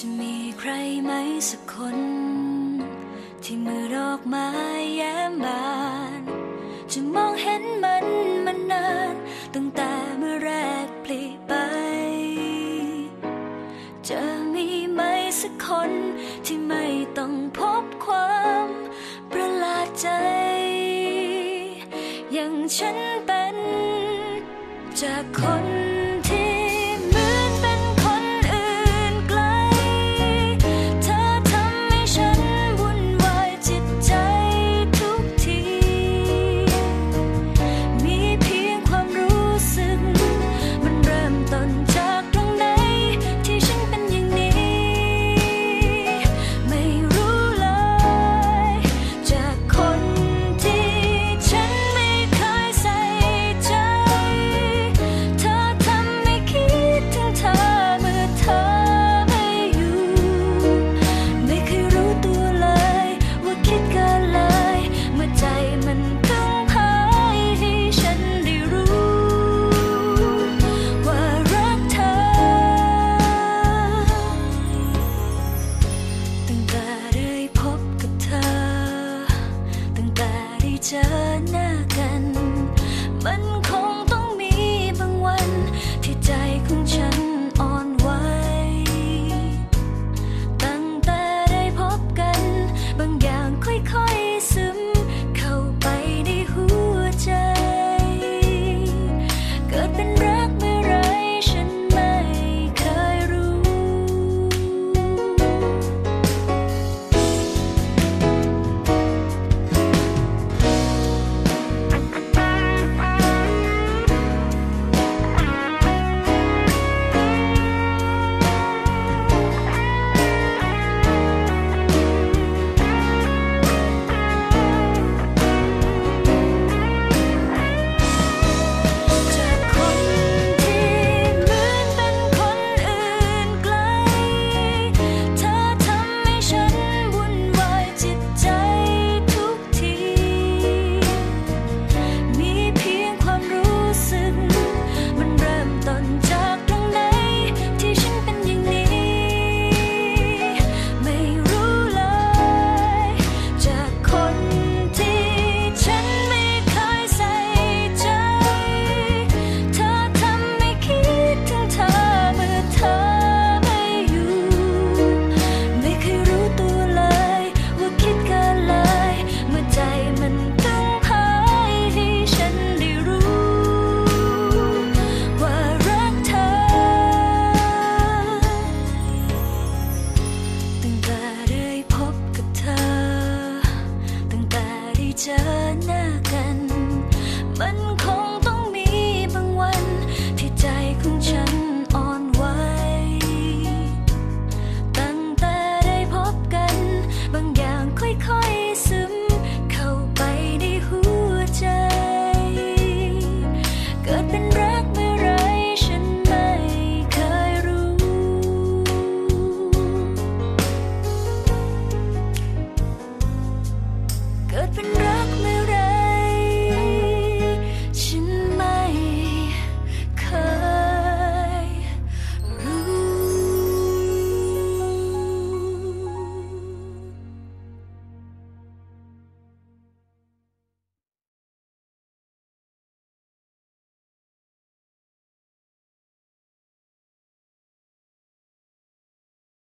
จะมีใครไหมสักคน ที่มือดอกไม้แย้มบาน จะมองเห็นมันมานานตั้งแต่เมื่อแรกปลีไป จะมีไหมสักคนที่ไม่ต้องพบความประหลาดใจ อย่างฉันเป็นจากคน เจอหน้ากัน มัน